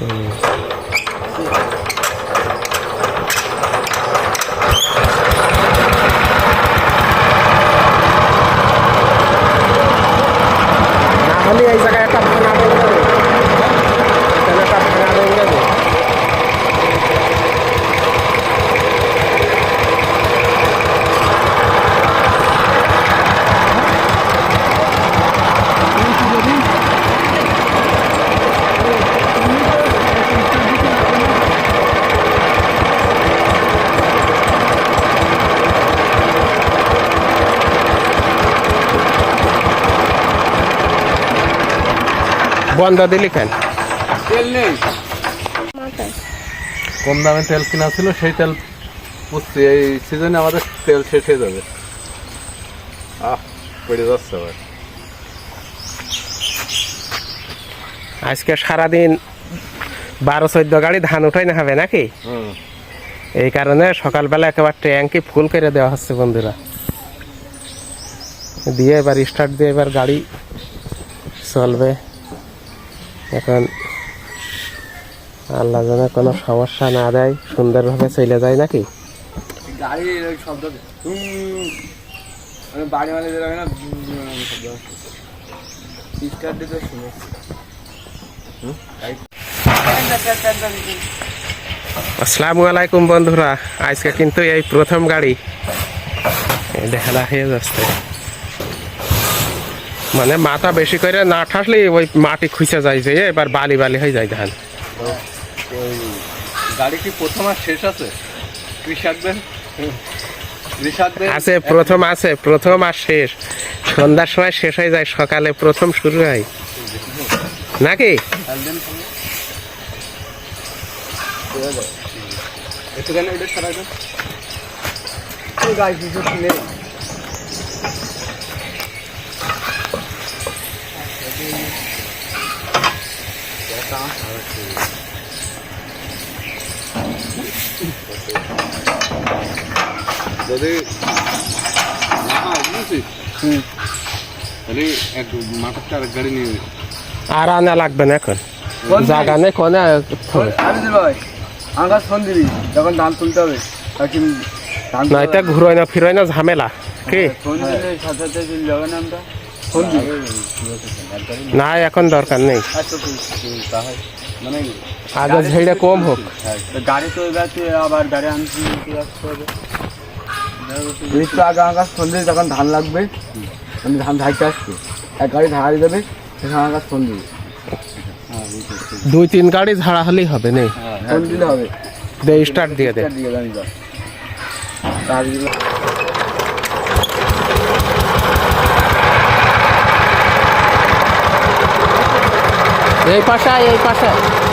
না হলে এই জায়গায় একটা ভাঙা ভেঙে যাবে এখানে একটা ভাঙা ভেঙে যাবে বন্ধ দিলি কেন? তেল নেই। কম দামে তেল কিনা ছিল সেই তেল পুষছি এই সিজনে আমাদের তেল শেষ হয়ে যাবে। আহ পড়ে যাচ্ছে আবার। আজকে সারাদিন বারো চোদ্দ গাড়ি ধান উঠাই না হবে নাকি? হুম। এই কারণে সকালবেলা একেবারে ট্যাঙ্কি ফুল করে দেওয়া হচ্ছে বন্ধুরা। দিয়ে এবার স্টার্ট দিয়ে এবার গাড়ি চলবে। এখন আল্লাহ যেন কোনো সমস্যা না দেয় সুন্দরভাবে চলে যায় নাকি? গাড়ির ওই শব্দ মানে বাড়ি মানে যেরকম না উম, দিতে শুনেছি। আসসালামু আলাইকুম বন্ধুরা আজকে কিন্তু এই প্রথম গাড়ি। দেখা হয়ে যাচ্ছে। মানে মাথা বেশি করে না ঠাসলে ওই মাটি খুঁজে যায় যে এবার বালি বালি হয়ে যায় ধান। গাড়ি কি প্রথম আর শেষ আছে? কৃষকদের? আছে প্রথম আছে প্রথম আর শেষ। সন্ধ্যার সময় শেষ হয়ে যায় সকালে প্রথম শুরু হয়। নাকি? একটুখানি দাও। গাড়ি কিছু যদি তাহলে এক মাথার আরেক গাড়ি নিয়ে আর আনা লাগবে না এখন। জায়গা নেই কোনে ভাই। আমার ফোন দিবি যখন ধান তুলতে হবে। ঘুরোয় না ফিরোয় না ঝামেলা। কি? ফোন দিলে সাথে সাথে চলে যাবে না আমরা। ফোন দিবি না এখন দরকার নেই। আগে ঝেড়ে কম হোক। গাড়ি তো এবার আবার গাড়ি নিতে একটু আগে ফোন দিবি যখন ধান লাগবে আমি ধান ধাইতে আসছি এক গাড়ি ধারা দেবে সেখানে ফোন দিবি দুই তিন গাড়ি ঝাড়া হলেই হবে নেই? দিলে হবে। দে স্টার্ট দিয়ে দে। দিয়ে E aí, Pachá, e aí, Pachá?